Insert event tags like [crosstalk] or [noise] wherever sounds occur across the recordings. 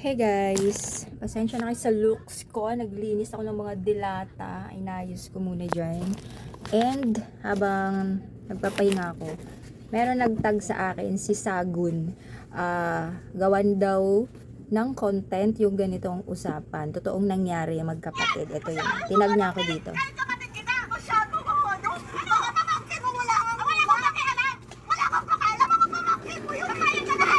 Hey guys, pasensya na kayo sa looks ko. Naglinis ako ng mga dilata. Inayos ko muna dyan. And habang nagpapahinga ako, meron nagtag sa akin si Sagun. Ah, gawan daw ng content yung ganitong usapan. Totoong nangyari magkapatid. Ito yun. Tinag niya ako dito. kapatid kita! Masyado ka ano? Mga pamangkin mo wala kang wala kang pakialam! Wala kang pakialam mga pamangkin mo yun! Kaya ka na!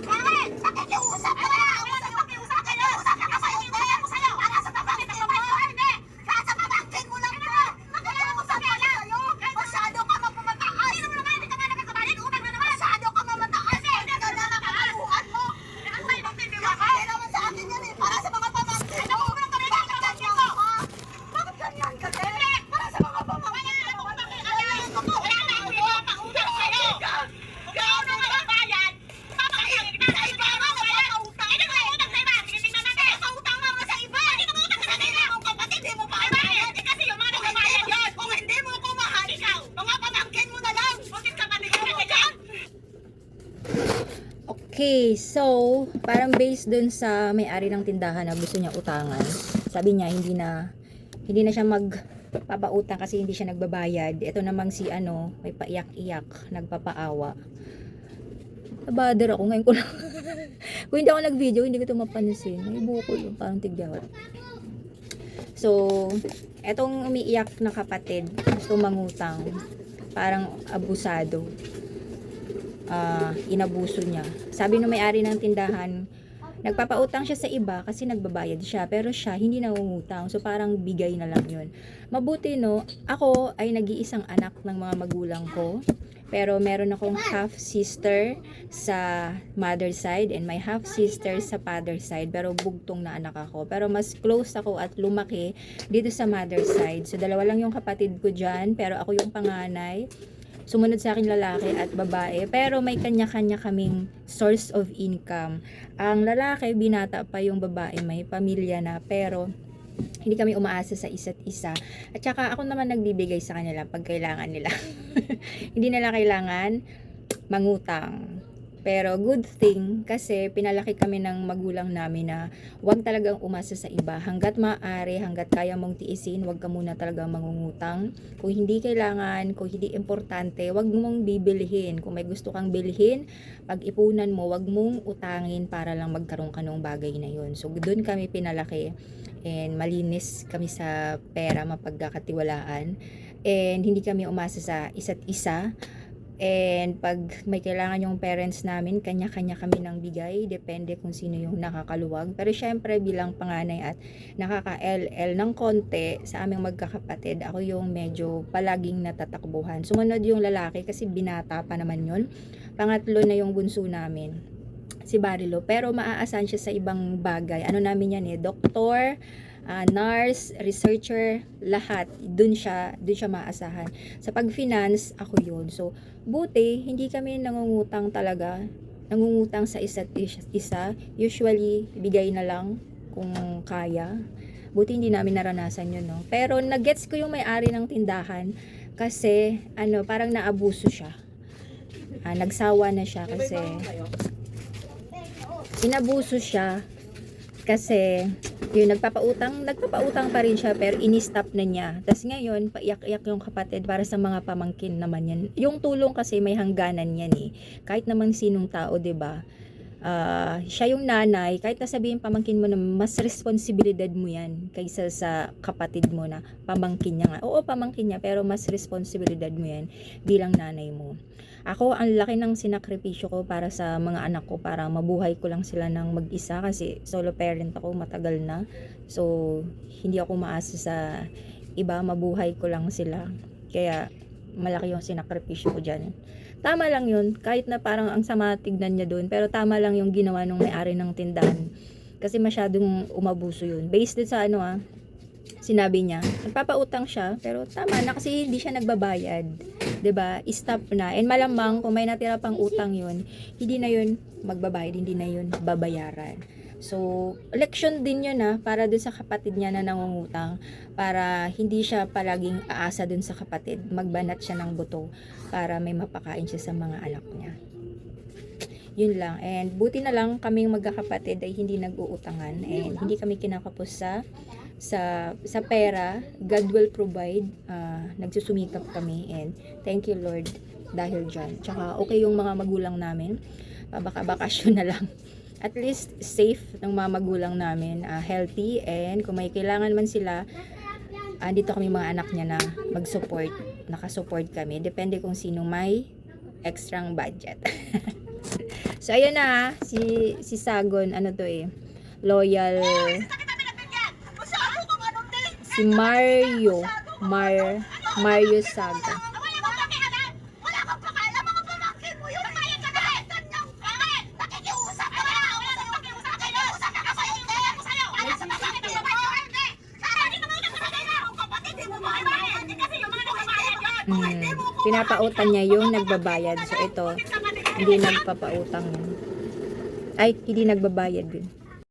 Bakit? Nakikiusap ka na! Nakikiusap ka na! Nakikiusap ka sa iyo! Kaya mo sa'yo! Para sa pamangkin mo ba yun? Hindi! Kaya sa pamangkin mo lang ka! Nakikiusap ka na sa'yo! Masyado ka magpumataas! Hindi naman hindi ka nga nakakabalin! Utang na naman! Masyado ka mamataas! Hindi ka na nakakaluhan mo! Hindi naman sa akin yan eh! Para sa mga pamangkin mo! Bakit ganyan ka? Bakit ganyan ka, te? Para sa mga pamangkin mo! Alam ko po, wala na ako yung pautang sa'yo! Ikaw na magbabayad! Papakain kita sa iba! Ano ba yan? Utang! Hindi mo utang sa iba! Tinitingnan natin! Pautang mo nga sa iba! Hindi mo utang sa kanila! Kung kapatid, di mo pa kabayad! Eh kasi yung mga nagbabayad yun! Kung hindi mo ko mahal, ikaw! Mga pamangkin mo na lang! Bakit ka kanila na dyan? Okay, so parang based dun sa may-ari ng tindahan na gusto niya utangan. Sabi niya hindi na hindi na siya magpapautang kasi hindi siya nagbabayad. Ito namang si ano, may paiyak-iyak, nagpapaawa. Nabader ako ngayon ko lang. [laughs] Kung hindi ako nag-video, hindi ko ito mapansin. May buko yung parang tigyawat. So, etong umiiyak na kapatid, gusto mangutang. Parang abusado ah, inabuso niya. Sabi ng may-ari ng tindahan, nagpapautang siya sa iba kasi nagbabayad siya, pero siya hindi nangungutang. So parang bigay na lang 'yun. Mabuti no, ako ay nag-iisang anak ng mga magulang ko. Pero meron akong half sister sa mother side and my half sister sa father side. Pero bugtong na anak ako. Pero mas close ako at lumaki dito sa mother side. So dalawa lang yung kapatid ko dyan. Pero ako yung panganay sumunod sa akin lalaki at babae pero may kanya-kanya kaming source of income. Ang lalaki binata pa yung babae may pamilya na pero hindi kami umaasa sa isa't isa. At saka ako naman nagbibigay sa kanila pag kailangan nila. [laughs] Hindi nila kailangan mangutang pero good thing kasi pinalaki kami ng magulang namin na huwag talagang umasa sa iba. Hanggat maaari, hanggat kaya mong tiisin, huwag ka muna talagang mangungutang. Kung hindi kailangan, kung hindi importante, huwag mong bibilihin. Kung may gusto kang bilhin, pag-ipunan mo, huwag mong utangin para lang magkaroon ka ng bagay na yun. So, doon kami pinalaki and malinis kami sa pera, mapagkakatiwalaan. And hindi kami umasa sa isa't isa. And pag may kailangan yung parents namin, kanya-kanya kami ng bigay. Depende kung sino yung nakakaluwag. Pero syempre bilang panganay at nakaka-LL ng konti sa aming magkakapatid, ako yung medyo palaging natatakbuhan. Sumunod yung lalaki kasi binata pa naman yun. Pangatlo na yung bunso namin si Barilo. Pero maaasahan siya sa ibang bagay. Ano namin yan eh, doktor, ah, nurse, researcher, lahat. Dun siya, dun siya maasahan. Sa pag-finance, ako yun. So, buti, hindi kami nangungutang talaga. Nangungutang sa isa't is- isa. Usually, bigay na lang kung kaya. Buti hindi namin naranasan yun, no? Pero, nag-gets ko yung may-ari ng tindahan kasi, ano, parang naabuso siya. Ah, nagsawa na siya kasi inabuso siya kasi yun nagpapautang nagpapautang pa rin siya pero ini-stop na niya. Tapos ngayon paiyak-iyak yung kapatid para sa mga pamangkin naman yan. Yung tulong kasi may hangganan yan eh. Kahit naman sinong tao ba Ah, siya yung nanay kahit na sabihin pamangkin mo na mas responsibilidad mo yan kaysa sa kapatid mo na pamangkin niya nga oo pamangkin niya pero mas responsibilidad mo yan bilang nanay mo ako, ang laki ng sinakripisyo ko para sa mga anak ko para mabuhay ko lang sila ng mag-isa kasi solo parent ako matagal na. So, hindi ako maasa sa iba, mabuhay ko lang sila. Kaya, malaki yung sinakripisyo ko dyan. Tama lang yun, kahit na parang ang sama tignan niya doon, pero tama lang yung ginawa ng may-ari ng tindahan. Kasi masyadong umabuso yun. Based din sa ano ah, sinabi niya, nagpapautang siya, pero tama na kasi hindi siya nagbabayad. 'Di ba? Stop na. And malamang kung may natira pang utang 'yun, hindi na 'yun magbabayad, hindi na 'yun babayaran. So, leksyon din yun na para dun sa kapatid niya na nangungutang para hindi siya palaging aasa dun sa kapatid. Magbanat siya ng buto para may mapakain siya sa mga anak niya. Yun lang. And buti na lang kaming magkakapatid ay hindi nag-uutangan and hindi kami kinakapos sa sa sa pera. God will provide. Ah, nagsusumikap kami and thank you Lord dahil dyan. Tsaka okay yung mga magulang namin. Ah, baka bakasyon na lang. At least safe ng mga magulang namin, ah, healthy and kung may kailangan man sila, andito kami mga anak niya na mag-support, nakasupport kami. Depende kung sino may extrang budget. [laughs] so ayun na, ah. si si Sagon ano to eh, loyal din. si Mario Mar Mario Saga. Ko pinapautan niya yung nagbabayad. So ito, hindi nagpapautang. Ay, hindi nagbabayad yun.